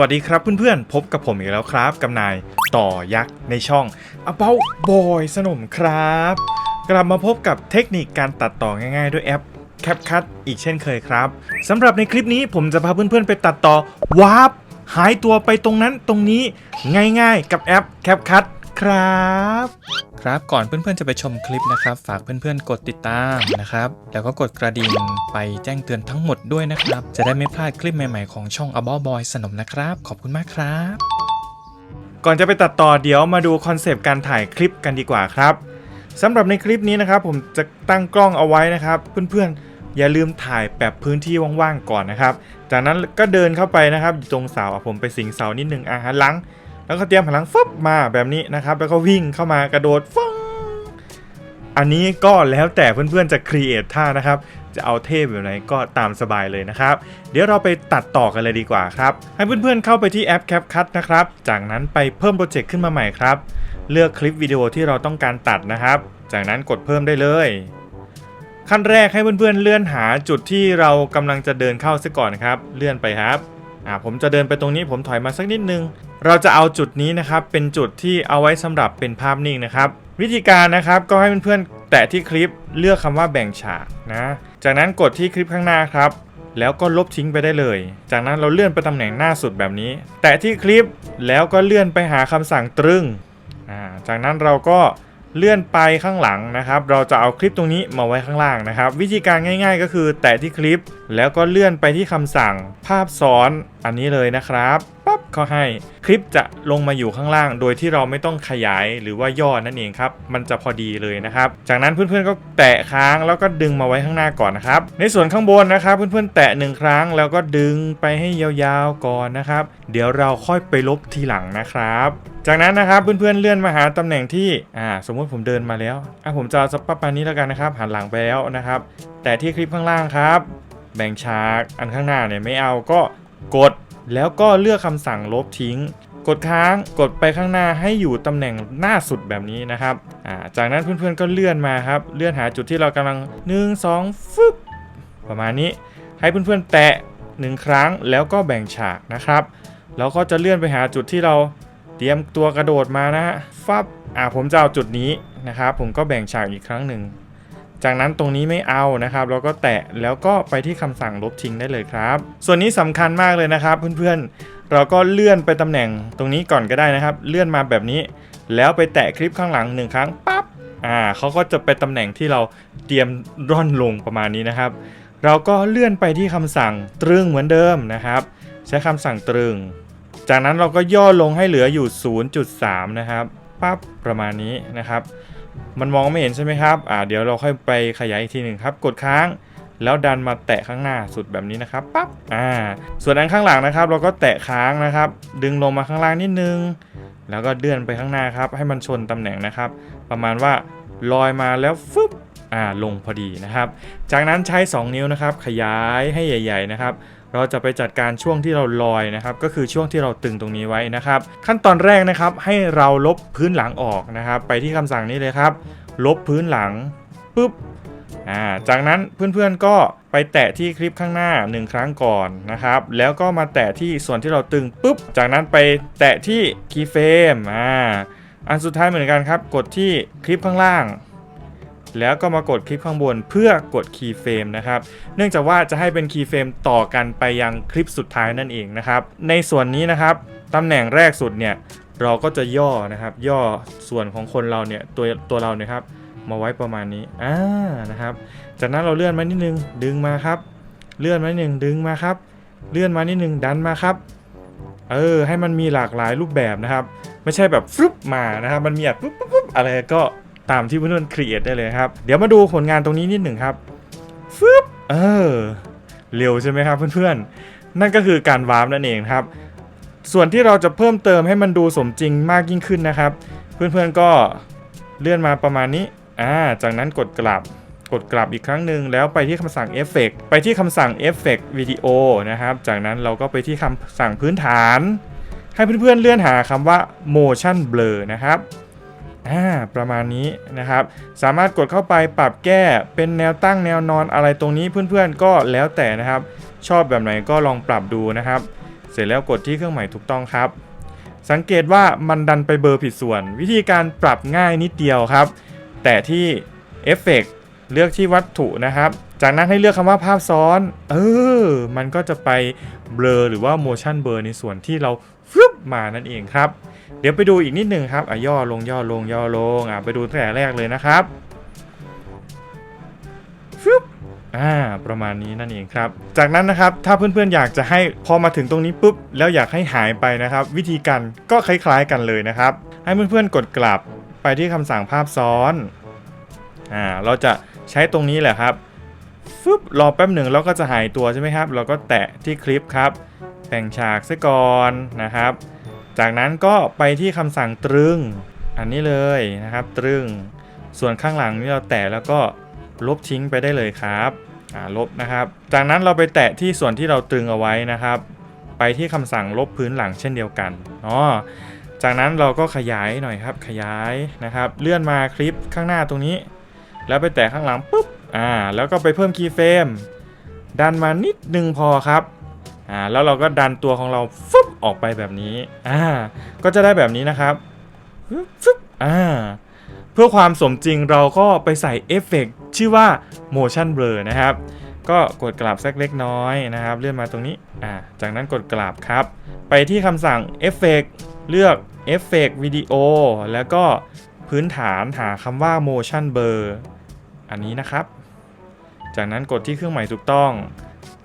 วัสดีครับเพื่อนๆ พบกับผมอีกแล้วครับกับนายต่อยักษ์ในช่อง About Boy สนมครับ กลับมาพบกับเทคนิคการตัดต่อง่ายๆ ด้วยแอป CapCut อีกเช่นเคยครับสำหรับในคลิปนี้ผมจะพาเพื่อนๆ ไปตัดต่อวาร์ปหายตัวไปตรงนั้นตรงนี้ง่ายๆ กับแอป CapCut ครับ ครับ ก่อนเพื่อนๆจะไปชมคลิปนะครับ ฝากเพื่อนๆกดติดตามนะครับ แล้วก็กดกระดิ่งไปแจ้งเตือนทั้งหมดด้วยนะครับ จะได้ไม่พลาดคลิปใหม่ๆของช่อง a b o Boy สนมนะครับ ขอบคุณมากครับ ก่อนจะไปตัดต่อเดี๋ยวมาดูคอนเซปต์การถ่ายคลิปกันดีกว่าครับสำหรับในคลิปนี้นะครับ ผมจะตั้งกล้องเอาไว้นะครับ เพื่อนๆ อย่าลืมถ่ายแบบพื้นที่ว่างๆก่อนนะครับ จากนั้นก็เดินเข้าไปนะครับตรงเสาผมไปสิงเสานิดนึงอะหันหลัง แล้วก็เตรียมหันหลังฟึบมาแบบนี้นะครับ แล้วก็วิ่งเข้ามากระโดดฟึงอันนี้ก็แล้วแต่เพื่อนๆจะครีเอทท่านะครับ จะเอาเทพแบบไหนก็ตามสบายเลยนะครับ เดี๋ยวเราไปตัดต่อกันเลยดีกว่าครับ ให้เพื่อนๆเข้าไปที่แอป CapCut นะครับ จากนั้นไปเพิ่มโปรเจกต์ขึ้นมาใหม่ครับ เลือกคลิปวิดีโอที่เราต้องการตัดนะครับ จากนั้นกดเพิ่มได้เลย ขั้นแรกให้เพื่อนๆเลื่อนหาจุดที่เรากำลังจะเดินเข้าซะก่อนครับ เลื่อนไปครับ อ่าผมจะเดินไปตรงนี้ผมถอยมาสักนิดนึง เราจะเอาจุดนี้นะครับเป็นจุดที่เอาไว้สำหรับเป็นภาพนิ่งนะครับวิธีการนะครับก็ให้เพื่อนๆแตะที่คลิปเลือกคำว่าแบ่งฉากนะจากนั้นกดที่คลิปข้างหน้าครับแล้วก็ลบทิ้งไปได้เลย จากนั้นเราเลื่อนไปตำแหน่งหน้าสุดแบบนี้ แตะที่คลิปแล้วก็เลื่อนไปหาคำสั่งตรึง จากนั้นเราก็ เลื่อนไปข้างหลังนะครับ เราจะเอาคลิปตรงนี้มาไว้ข้างล่างนะครับ วิธีการง่าย ๆ ก็คือแตะที่คลิป แล้วก็เลื่อนไปที่คำสั่งภาพซ้อนอันนี้เลยนะครับปั๊บ เขาให้ คลิปจะลงมาอยู่ข้างล่าง โดยที่เราไม่ต้องขยายหรือว่าย่อนั่นเองครับ มันจะพอดีเลยนะครับ จากนั้นเพื่อนๆก็แตะค้างแล้วก็ดึงมาไว้ข้างหน้าก่อนนะครับ ในส่วนข้างบนนะครับ เพื่อนๆแตะหนึ่งครั้งแล้วก็ดึงไปให้ยาวๆก่อนนะครับ เดี๋ยวเราค่อยไปลบทีหลังนะครับ จากนั้นนะครับเพื่อนๆเลื่อนมาหาตำแหน่งที่อ่าสมมติผมเดินมาแล้วอะผมจะสักประมาณนี้แล้วกันนะครับหันหลังไปแล้วนะครับ แต่ที่คลิปข้างล่างครับ แบ่งฉากอันข้างหน้าเนี่ยไม่เอาก็กด แล้วก็เลือกคำสั่งลบทิ้ง กดค้างกดไปข้างหน้าให้อยู่ตำแหน่งหน้าสุดแบบนี้นะครับาจากนั้นเพื่อนๆก็เลื่อนมาครับ เลื่อนหาจุดที่เรากำลัง 1 2ฟึบประมาณนี้ ให้เพื่อนๆแตะหนึ่งครั้งแล้วก็แบ่งฉากนะครับ แล้วก็จะเลื่อนไปหาจุดที่เราเตรียมตัวกระโดดมานะฮะฟับอ่าผมจะเอาจุดนี้นะครับ ผมก็แบ่งฉากอีกครั้งหนึ่ง จากนั้นตรงนี้ไม่เอานะครับเราก็แตะแล้วก็ไปที่คำสั่งลบทิ้งได้เลยครับ ส่วนนี้สำคัญมากเลยนะครับเพื่อนๆ เราก็เลื่อนไปตำแหน่งตรงนี้ก่อนก็ได้นะครับ เลื่อนมาแบบนี้ แล้วไปแตะคลิปข้างหลังหนึ่งครั้งปั๊บอ่าเขาก็จะไปตำแหน่งที่เราเตรียมร่อนลงประมาณนี้นะครับ เราก็เลื่อนไปที่คำสั่งตรึงเหมือนเดิมนะครับ ใช้คำสั่งตรึง จากนั้นเราก็ย่อลงให้เหลืออยู่ 0.3 นะครับปั๊บประมาณนี้นะครับ มันมองไม่เห็นใช่ไหมครับอ่าเดี๋ยวเราค่อยไปขยายอีกทีหนึ่งครับ กดค้างแล้วดันมาแตะข้างหน้าสุดแบบนี้นะครับปั๊บอ่า ส่วนอันข้างหลังนะครับ เราก็แตะค้างนะครับ ดึงลงมาข้างล่างนิดนึง แล้วก็เลื่อนไปข้างหน้าครับ ให้มันชนตำแหน่งนะครับ ประมาณว่าลอยมาแล้วฟึบอ่าลงพอดีนะครับ จากนั้นใช้ 2 นิ้วนะครับ ขยายให้ใหญ่ ๆ นะครับ เราจะไปจัดการช่วงที่เราลอยนะครับ ก็คือช่วงที่เราตึงตรงนี้ไว้นะครับ ขั้นตอนแรกนะครับให้เราลบพื้นหลังออกนะครับ ไปที่คำสั่งนี้เลยครับ ลบพื้นหลังปุ๊บอ่าจากนั้นเพื่อนๆก็ไปแตะที่คลิปข้างหน้า 1 ครั้งก่อนนะครับ แล้วก็มาแตะที่ส่วนที่เราตึงปุ๊บ จากนั้นไปแตะที่คีย์เฟรมอ่าอันสุดท้ายเหมือนกันครับ กดที่คลิปข้างล่าง แล้วก็มากดคลิปข้างบนเพื่อกดคีย์เฟรมนะครับ เนื่องจากว่าจะให้เป็นคีย์เฟรมต่อกันไปยังคลิปสุดท้ายนั่นเองนะครับ ในส่วนนี้นะครับตำแหน่งแรกสุดเนี่ยเราก็จะย่อนะครับ ย่อส่วนของคนเราเนี่ยตัวตัวเราเนี่ยครับมาไว้ประมาณนี้อ่านะครับ จากนั้นเราเลื่อนมานิดนึงดึงมาครับ เลื่อนมานิดนึงดึงมาครับ เลื่อนมานิดนึงดันมาครับเออให้มันมีหลากหลายรูปแบบนะครับ ไม่ใช่แบบฟลุปมานะครับ มันมีแบบปุ๊บปุ๊บปุ๊บอะไรก็ ตามที่เพื่อนๆครีเอทได้เลยครับ เดี๋ยวมาดูผลงานตรงนี้นิดหนึ่งครับฟึบเออเร็วใช่ไหมครับเพื่อนๆ นั่นก็คือการวาร์ปนั่นเองครับ ส่วนที่เราจะเพิ่มเติมให้มันดูสมจริงมากยิ่งขึ้นนะครับ เพื่อนๆก็เลื่อนมาประมาณนี้อ่าจากนั้นกดกลับกดกลับอีกครั้งหนึ่งแล้วไปที่คำสั่งเอฟเฟกไปที่คำสั่งเอฟเฟกวิดีโอนะครับ จากนั้นเราก็ไปที่คำสั่งพื้นฐาน ให้เพื่อนๆเลื่อนหาคำว่า motion blur นะครับ อ่าประมาณนี้นะครับ สามารถกดเข้าไปปรับแก้เป็นแนวตั้งแนวนอนอะไรตรงนี้เพื่อนๆก็แล้วแต่นะครับ ชอบแบบไหนก็ลองปรับดูนะครับ เสร็จแล้วกดที่เครื่องหมายถูกต้องครับ สังเกตว่ามันดันไปเบอร์ผิดส่วน วิธีการปรับง่ายนิดเดียวครับ แต่ที่เอฟเฟกเลือกที่วัตถุนะครับ จากนั้นให้เลือกคำว่าภาพซ้อน เออ มันก็จะไปเบลอหรือว่า motion blur ในส่วนที่เราฟึ มานั่นเองครับ เดี๋ยวไปดูอีกนิดหนึ่งครับอะย่อลงย่อลงย่อลงอะไปดูตั้งแต่แรกเลยนะครับฟึบอ่าประมาณนี้นั่นเองครับ จากนั้นนะครับถ้าเพื่อนๆอยากจะให้พอมาถึงตรงนี้ปุ๊บแล้วอยากให้หายไปนะครับ วิธีการก็คล้ายๆกันเลยนะครับ ให้เพื่อนๆกดกลับไปที่คำสั่งภาพซ้อนอ่าเราจะใช้ตรงนี้แหละครับฟึบรอแป๊บหนึ่งแล้วก็จะหายตัวใช่ไหมครับ เราก็แตะที่คลิปครับแบ่งฉากซะก่อนนะครับ จากนั้นก็ไปที่คำสั่งตรึง อันนี้เลยนะครับ ตรึง ส่วนข้างหลังนี่เราแตะแล้วก็ลบทิ้งไปได้เลยครับลบนะครับ จากนั้นเราไปแตะที่ส่วนที่เราตรึงเอาไว้นะครับ ไปที่คำสั่งลบพื้นหลังเช่นเดียวกันอ๋อจากนั้นเราก็ขยายหน่อยครับ ขยายนะครับ เลื่อนมาคลิปข้างหน้าตรงนี้ แล้วไปแตะข้างหลังปุ๊บอ่าแล้วก็ไปเพิ่มคีย์เฟรมดันมานิดนึงพอครับ อ่าแล้วเราก็ดันตัวของเราฟึบออกไปแบบนี้อ่าก็จะได้แบบนี้นะครับฟึบฟึบอ่าเพื่อความสมจริงเราก็ไปใส่เอฟเฟกต์ชื่อว่า motion blur นะครับ ก็กดกลับสักเล็กน้อยนะครับ เลื่อนมาตรงนี้อ่าจากนั้นกดกลับครับ ไปที่คำสั่งเอฟเฟกต์เลือกเอฟเฟกต์วิดีโอแล้วก็พื้นฐานหาคำว่า motion blur อันนี้นะครับ จากนั้นกดที่เครื่องหมายถูกต้อง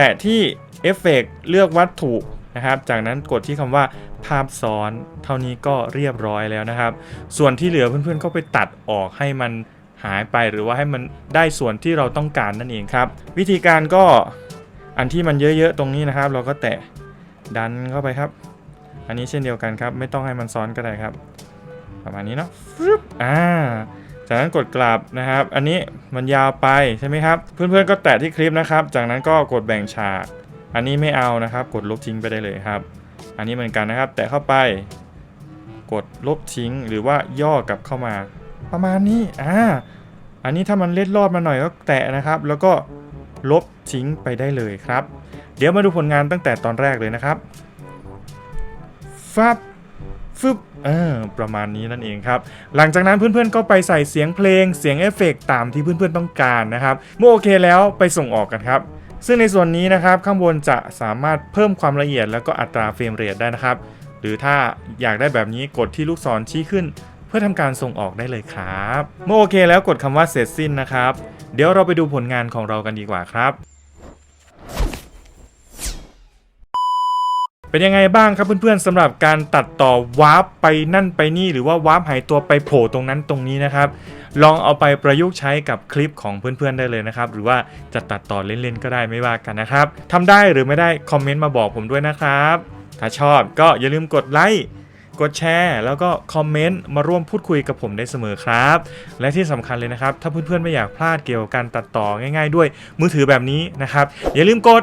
แตะที่เอฟเฟกต์เลือกวัตถุนะครับ จากนั้นกดที่คำว่าภาพซ้อน เท่านี้ก็เรียบร้อยแล้วนะครับ ส่วนที่เหลือเพื่อนๆก็ไปตัดออกให้มันหายไปหรือว่าให้มันได้ส่วนที่เราต้องการนั่นเองครับ วิธีการก็อันที่มันเยอะๆตรงนี้นะครับ เราก็แตะดันเข้าไปครับ อันนี้เช่นเดียวกันครับ ไม่ต้องให้มันซ้อนก็ได้ครับ ประมาณนี้เนาะฟึบอ่า จากนั้นกดกลับนะครับ อันนี้มันยาวไปใช่ไหมครับ เพื่อนๆก็แตะที่คลิปนะครับ จากนั้นก็กดแบ่งฉาก อันนี้ไม่เอานะครับ กดลบทิ้งไปได้เลยครับ อันนี้เหมือนกันนะครับ แตะเข้าไป กดลบทิ้งหรือว่าย่อกลับเข้ามา ประมาณนี้อ่าอันนี้ถ้ามันเล็ดรอดมาหน่อยก็แตะนะครับ แล้วก็ลบทิ้งไปได้เลยครับ เดี๋ยวมาดูผลงานตั้งแต่ตอนแรกเลยนะครับ ฟับ ฟึบเออประมาณนี้นั่นเองครับ หลังจากนั้นเพื่อนๆก็ไปใส่เสียงเพลงเสียงเอฟเฟกต์ตามที่เพื่อนๆต้องการนะครับ เมื่อโอเคแล้วไปส่งออกกันครับซึ่งในส่วนนี้นะครับข้างบนจะสามารถเพิ่มความละเอียดแล้วก็อัตราเฟรมเรทได้นะครับ หรือถ้าอยากได้แบบนี้กดที่ลูกศรชี้ขึ้น เพื่อทำการส่งออกได้เลยครับ เมื่อโอเคแล้วกดคำว่าเสร็จสิ้นนะครับ เดี๋ยวเราไปดูผลงานของเรากันดีกว่าครับ เป็นยังไงบ้างครับเพื่อนๆสำหรับการตัดต่อวาร์ปไปนั่นไปนี่หรือว่าวาร์ปหายตัวไปโผล่ตรงนั้นตรงนี้นะครับ ลองเอาไปประยุกต์ใช้กับคลิปของเพื่อนๆได้เลยนะครับ หรือว่าจะตัดต่อเล่นๆก็ได้ไม่ว่ากันนะครับทำได้หรือไม่ได้คอมเมนต์มาบอกผมด้วยนะครับ ถ้าชอบก็อย่าลืมกดไลค์กดแชร์แล้วก็คอมเมนต์มาร่วมพูดคุยกับผมได้เสมอครับ และที่สำคัญเลยนะครับ ถ้าเพื่อนๆไม่อยากพลาดเกี่ยวกับการตัดต่อง่าย ๆ ด้วยมือถือแบบนี้นะครับ อย่าลืมกด